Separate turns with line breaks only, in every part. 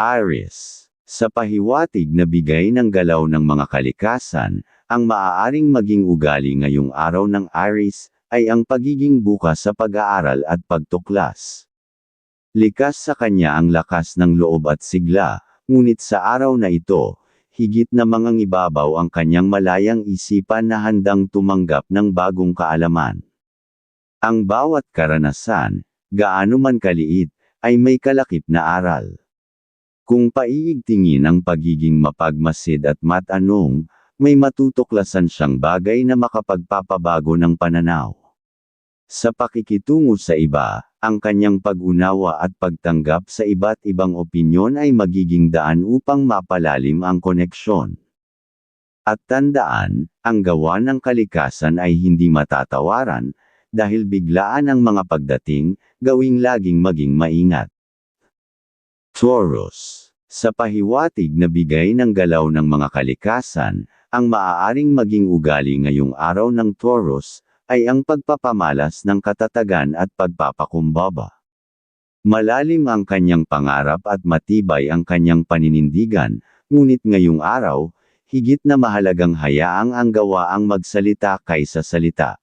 Aries. Sa pahiwatig na bigay ng galaw ng mga kalikasan, ang maaaring maging ugali ngayong araw ng Aries, ay ang pagiging bukas sa pag-aaral at pagtuklas. Likas sa kanya ang lakas ng loob at sigla, ngunit sa araw na ito, higit na mangang ibabaw ang kanyang malayang isipan na handang tumanggap ng bagong kaalaman. Ang bawat karanasan, gaano man kaliit, ay may kalakip na aral. Kung paiigtingin ang pagiging mapagmasid at matanong, may matutuklasan siyang bagay na makapagpapabago ng pananaw. Sa pakikitungo sa iba, ang kanyang pag-unawa at pagtanggap sa iba't ibang opinyon ay magiging daan upang mapalalim ang koneksyon. At tandaan, ang gawa ng kalikasan ay hindi matatawaran, dahil biglaan ang mga pagdating, gawing laging maging maingat. Taurus. Sa pahiwatig na bigay ng galaw ng mga kalikasan, ang maaaring maging ugali ngayong araw ng Taurus, ay ang pagpapamalas ng katatagan at pagpapakumbaba. Malalim ang kanyang pangarap at matibay ang kanyang paninindigan, ngunit ngayong araw, higit na mahalagang hayaang ang gawa ang magsalita kaysa salita.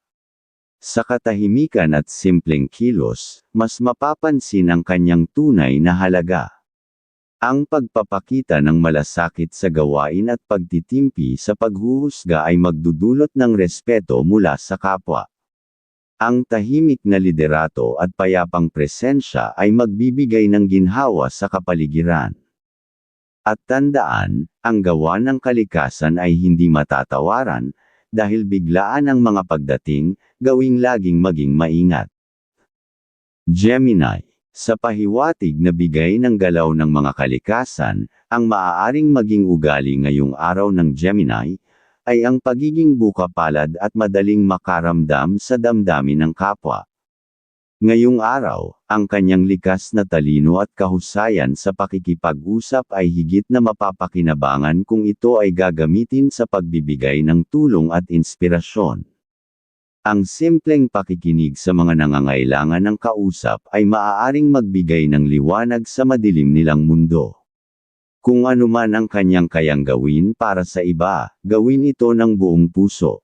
Sa katahimikan at simpleng kilos, mas mapapansin ang kanyang tunay na halaga. Ang pagpapakita ng malasakit sa gawain at pagtitimpi sa paghuhusga ay magdudulot ng respeto mula sa kapwa. Ang tahimik na liderato at payapang presensya ay magbibigay ng ginhawa sa kapaligiran. At tandaan, ang gawa ng kalikasan ay hindi matatawaran, dahil biglaan ang mga pagdating, gawing laging maging maingat. Gemini sa pahiwatig na bigay ng galaw ng mga kalikasan, ang maaaring maging ugali ngayong araw ng Gemini, ay ang pagiging bukapalad at madaling makaramdam sa damdamin ng kapwa. Ngayong araw, ang kanyang likas na talino at kahusayan sa pakikipag-usap ay higit na mapapakinabangan kung ito ay gagamitin sa pagbibigay ng tulong at inspirasyon. Ang simpleng pakikinig sa mga nangangailangan ng kausap ay maaaring magbigay ng liwanag sa madilim nilang mundo. Kung ano man ang kanyang kayang gawin para sa iba, gawin ito ng buong puso.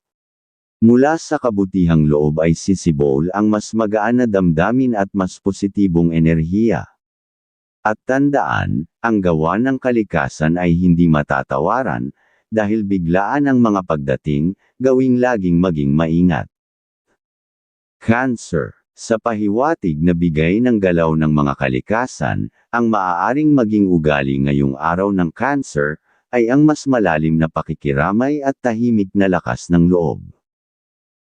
Mula sa kabutihang loob ay sisibol ang mas magaan na damdamin at mas positibong enerhiya. At tandaan, ang gawa ng kalikasan ay hindi matatawaran, dahil biglaan ang mga pagdating, gawing laging maging maingat. Cancer. Sa pahiwatig na bigay ng galaw ng mga kalikasan, ang maaaring maging ugali ngayong araw ng Cancer, ay ang mas malalim na pakikiramay at tahimik na lakas ng loob.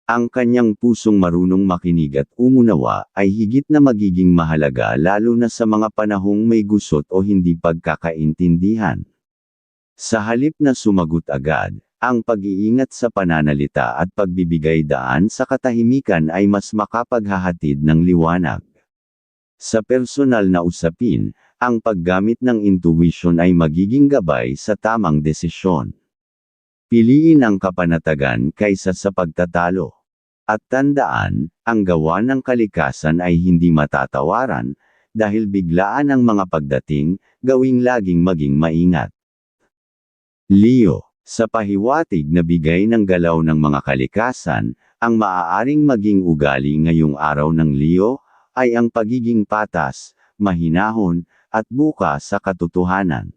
Ang kanyang pusong marunong makinig at umunawa ay higit na magiging mahalaga lalo na sa mga panahong may gusot o hindi pagkakaintindihan. Sa halip na sumagot agad, ang pag-iingat sa pananalita at pagbibigay daan sa katahimikan ay mas makapaghahatid ng liwanag. Sa personal na usapin, ang paggamit ng intuition ay magiging gabay sa tamang desisyon. Piliin ang kapanatagan kaysa sa pagtatalo. At tandaan, ang gawa ng kalikasan ay hindi matatawaran, dahil biglaan ang mga pagdating, gawing laging maging maingat. Leo sa pahiwatig na bigay ng galaw ng mga kalikasan, ang maaaring maging ugali ngayong araw ng Leo, ay ang pagiging patas, mahinahon, at bukas sa katotohanan.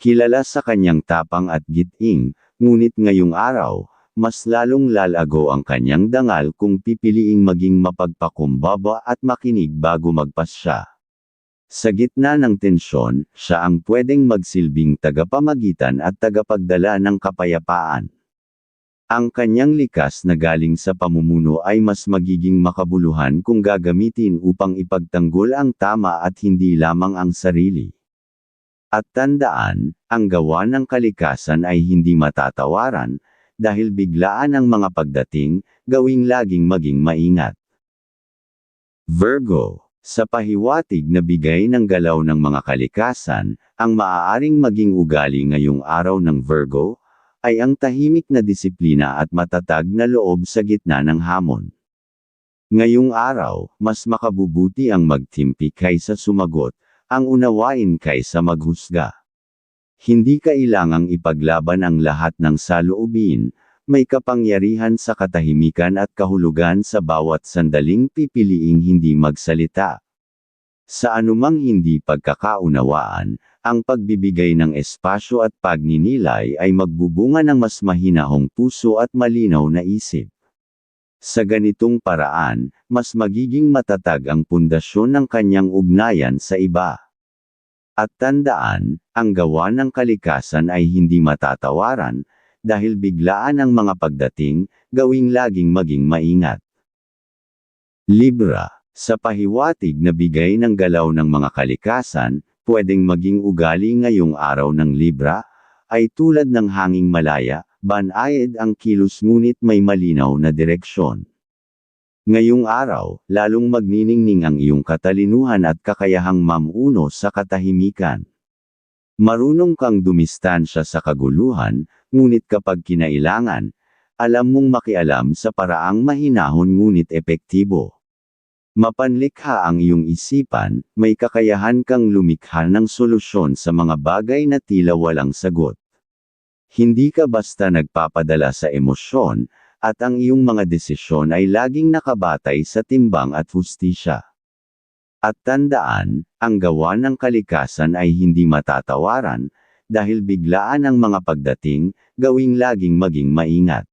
Kilala sa kanyang tapang at giting, ngunit ngayong araw, mas lalong lalago ang kanyang dangal kung pipiliing maging mapagpakumbaba at makinig bago magpasya. Sa gitna ng tensyon, siya ang pwedeng magsilbing tagapamagitan at tagapagdala ng kapayapaan. Ang kanyang likas na galing sa pamumuno ay mas magiging makabuluhan kung gagamitin upang ipagtanggol ang tama at hindi lamang ang sarili. At tandaan, ang gawa ng kalikasan ay hindi matatawaran, dahil biglaan ang mga pagdating, gawing laging maging maingat. Virgo sa pahiwatig na bigay ng galaw ng mga kalikasan, ang maaaring maging ugali ngayong araw ng Virgo, ay ang tahimik na disiplina at matatag na loob sa gitna ng hamon. Ngayong araw, mas makabubuti ang magtimpi kaysa sumagot, ang unawain kaysa maghusga. Hindi kailangang ipaglaban ang lahat ng saloobin, may kapangyarihan sa katahimikan at kahulugan sa bawat sandaling pipiliing hindi magsalita. Sa anumang hindi pagkakaunawaan, ang pagbibigay ng espasyo at pagninilay ay magbubunga ng mas mahinahong puso at malinaw na isip. Sa ganitong paraan, mas magiging matatag ang pundasyon ng kanyang ugnayan sa iba. At tandaan, ang gawa ng kalikasan ay hindi matatawaran, dahil biglaan ang mga pagdating, gawing laging maging maingat. Libra sa pahiwatig na bigay ng galaw ng mga kalikasan, pwedeng maging ugali ngayong araw ng Libra, ay tulad ng hanging malaya, banayad ang kilos ngunit may malinaw na direksyon. Ngayong araw, lalong magniningning ang iyong katalinuhan at kakayahang mamuno sa katahimikan. Marunong kang dumistansya sa kaguluhan, ngunit kapag kinailangan, alam mong makialam sa paraang mahinahon ngunit epektibo. Mapanlikha ang iyong isipan, may kakayahan kang lumikha ng solusyon sa mga bagay na tila walang sagot. Hindi ka basta nagpapadala sa emosyon, at ang iyong mga desisyon ay laging nakabatay sa timbang at hustisya. At tandaan, ang gawa ng kalikasan ay hindi matatawaran, dahil biglaan ang mga pagdating, gawing laging maging maingat.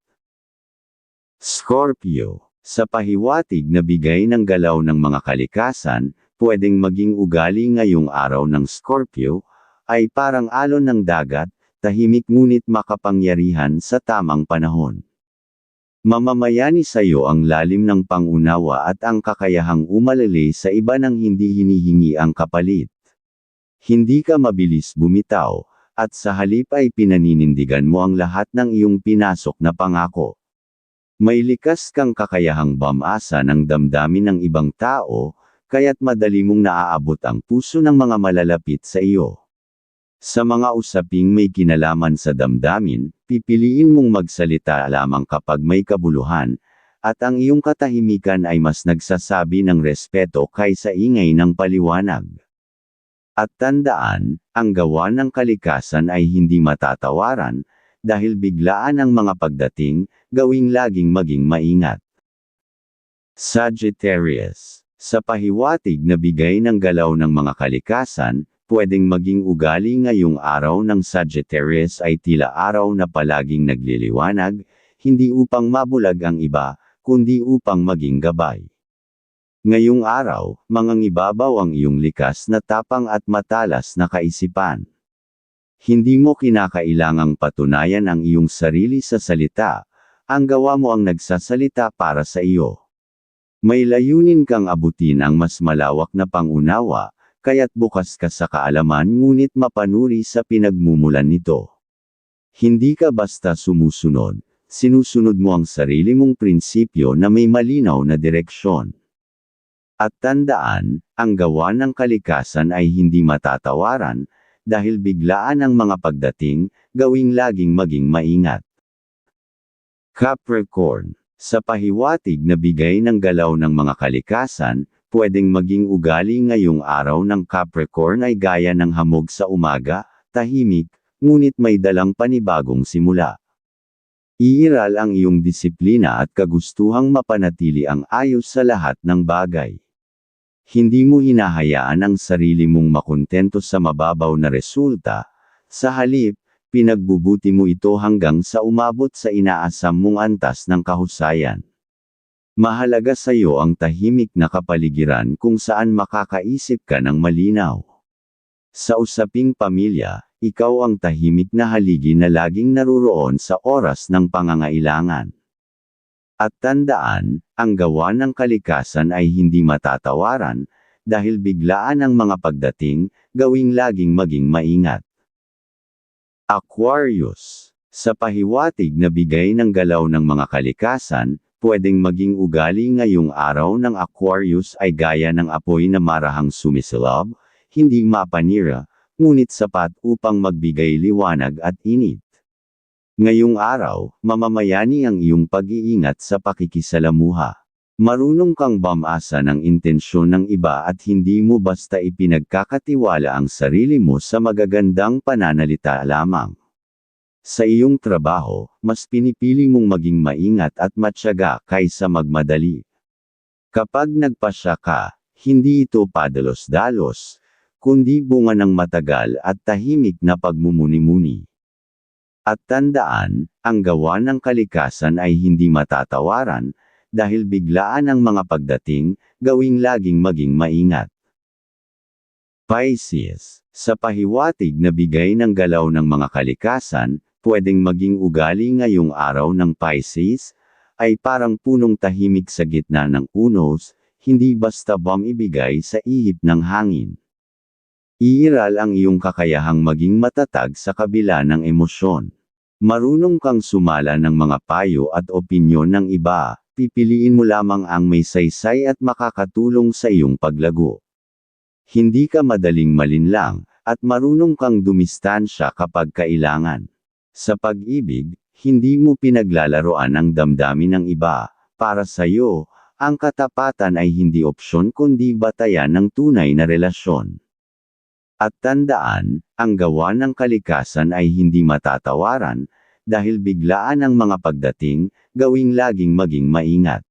Scorpio sa pahiwatig na bigay ng galaw ng mga kalikasan, pwedeng maging ugali ngayong araw ng Scorpio, ay parang alon ng dagat, tahimik ngunit makapangyarihan sa tamang panahon. Mamamayani sa iyo ang lalim ng pangunawa at ang kakayahang umalali sa iba nang hindi hinihingi ang kapalit. Hindi ka mabilis bumitaw, at sa halip ay pinaninindigan mo ang lahat ng iyong pinasok na pangako. May likas kang kakayahang bamasa ng damdamin ng ibang tao, kaya't madali mong naaabot ang puso ng mga malalapit sa iyo. Sa mga usaping may kinalaman sa damdamin, pipiliin mong magsalita lamang kapag may kabuluhan, at ang iyong katahimikan ay mas nagsasabi ng respeto kaysa ingay ng paliwanag. At tandaan, ang gawa ng kalikasan ay hindi matatawaran, dahil biglaan ang mga pagdating, gawing laging maging maingat. Sagittarius Sa pahiwatig na bigay ng galaw ng mga kalikasan, pwedeng maging ugali ngayong araw ng Sagittarius ay tila araw na palaging nagliliwanag, hindi upang mabulag ang iba, kundi upang maging gabay. Ngayong araw, mangangibabaw ang iyong likas na tapang at matalas na kaisipan. Hindi mo kinakailangang patunayan ang iyong sarili sa salita, ang gawa mo ang nagsasalita para sa iyo. May layunin kang abutin ang mas malawak na pangunawa, kaya't bukas ka sa kaalaman ngunit mapanuri sa pinagmumulan nito. Hindi ka basta sumusunod, sinusunod mo ang sarili mong prinsipyo na may malinaw na direksyon. At tandaan, ang gawa ng kalikasan ay hindi matatawaran, dahil biglaan ang mga pagdating, gawing laging maging maingat. Capricorn Sa pahiwatig na bigay ng galaw ng mga kalikasan, pwedeng maging ugali ngayong araw ng Capricorn ay gaya ng hamog sa umaga, tahimik, ngunit may dalang panibagong simula. Iiral ang iyong disiplina at kagustuhang mapanatili ang ayos sa lahat ng bagay. Hindi mo hinahayaan ang sarili mong makontento sa mababaw na resulta, sa halip, pinagbubuti mo ito hanggang sa umabot sa inaasam mong antas ng kahusayan. Mahalaga sa iyo ang tahimik na kapaligiran kung saan makakaisip ka ng malinaw. Sa usaping pamilya, ikaw ang tahimik na haligi na laging naruroon sa oras ng pangangailangan. At tandaan, ang gawa ng kalikasan ay hindi matatawaran, dahil biglaan ang mga pagdating, gawing laging maging maingat. Aquarius Sa pahiwatig na bigay ng galaw ng mga kalikasan, pwedeng maging ugali ngayong araw ng Aquarius ay gaya ng apoy na marahang sumisilab, hindi mapanira, ngunit sapat upang magbigay liwanag at init. Ngayong araw, mamamayani ang iyong pag-iingat sa pakikisalamuha. Marunong kang bamasa ng intensyon ng iba at hindi mo basta ipinagkakatiwala ang sarili mo sa magagandang pananalita lamang. Sa iyong trabaho, mas pinipili mong maging maingat at matyaga kaysa magmadali. Kapag nagpasya ka, hindi ito padalos-dalos, kundi bunga ng matagal at tahimik na pagmumuni-muni. At tandaan, ang gawa ng kalikasan ay hindi matatawaran, dahil biglaan ang mga pagdating, gawing laging maging maingat. Pisces, sa pahiwatig na bigay ng galaw ng mga kalikasan, pwedeng maging ugali ngayong araw ng Pisces, ay parang punong tahimik sa gitna ng unos, hindi basta bomb ibigay sa ihip ng hangin. Iiral ang iyong kakayahang maging matatag sa kabila ng emosyon. Marunong kang sumala ng mga payo at opinyon ng iba, pipiliin mo lamang ang may saysay at makakatulong sa iyong paglago. Hindi ka madaling malinlang, at marunong kang dumistansya kapag kailangan. Sa pag-ibig, hindi mo pinaglalaroan ang damdamin ng iba, para sa iyo, ang katapatan ay hindi opsyon kundi batayan ng tunay na relasyon. At tandaan, ang gawa ng kalikasan ay hindi matatawaran, dahil biglaan ang mga pagdating, gawing laging maging maingat.